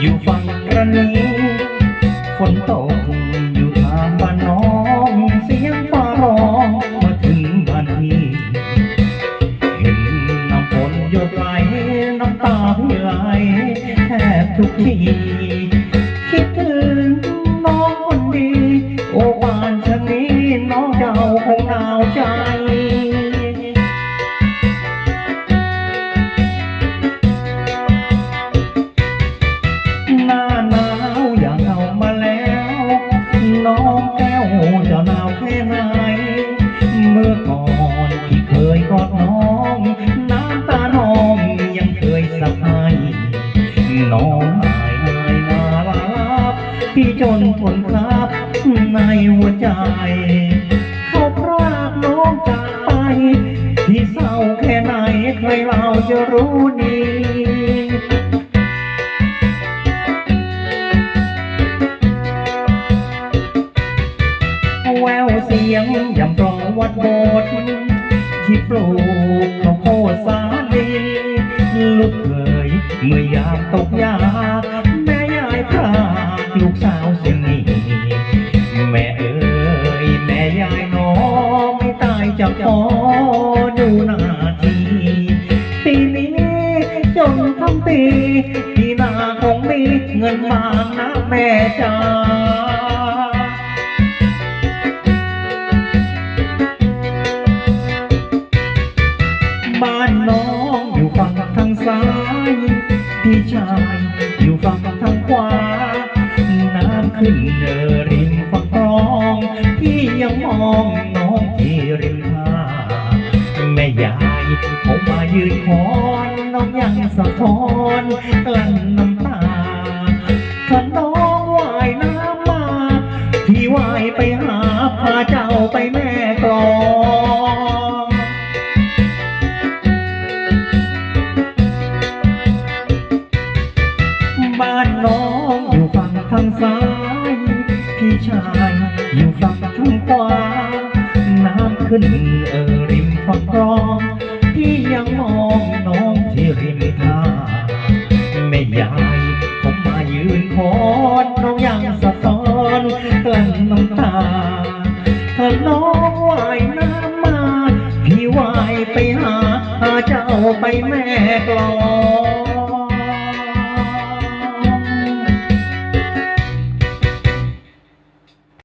อยู่ฝั่งกระนีฝนตกอยู่ทางบ้านน้อง เสียงฟ้าร้องมาถึงบ้านนี้ เห็นน้ำฝนหยดไหลน้ำตาไหลแทบทุกที ที่จนทนครับในหัวใจ เขาพรากน้องจากไป ที่เศร้าแค่ไหนใครเราจะรู้ดีแววเสียงยำตรองวัดโบสถ์ที่ปลูกข้าวโพดสาลีลูกเคยเมื่อยามตกยาก ขอดูหน้าทีปีนี้จนทั้งปีที่นาคงมีเงินมานะแม่จ้าบ้านน้องอยู่ฝั่งทางซ้ายพี่ชายอยู่ฝั่งทางขวาน้ำขึ้นเนอริมฝั่งคลองพี่ยังมองน้องที่ริม ยืนคอนน้องยังสะท้อนกลั้นน้ำตาถ้าน้องว่ายน้ำมาพี่ว่ายไปหาพาเจ้าไปแม่กลองบ้านน้องอยู่ฝั่งทางซ้าย พี่ชายอยู่ฝั่งทางขวาน้ำขึ้นเอ่อริมฝั่งคลอง พี่ยังมองน้องที่ริมทางแม่ยายผมมายืนคอนน้องยังสะท้อนกลั้นน้ำตาถ้าน้องว่ายน้ำมา พี่ว่ายไปหาหาเจ้าไปแม่ก็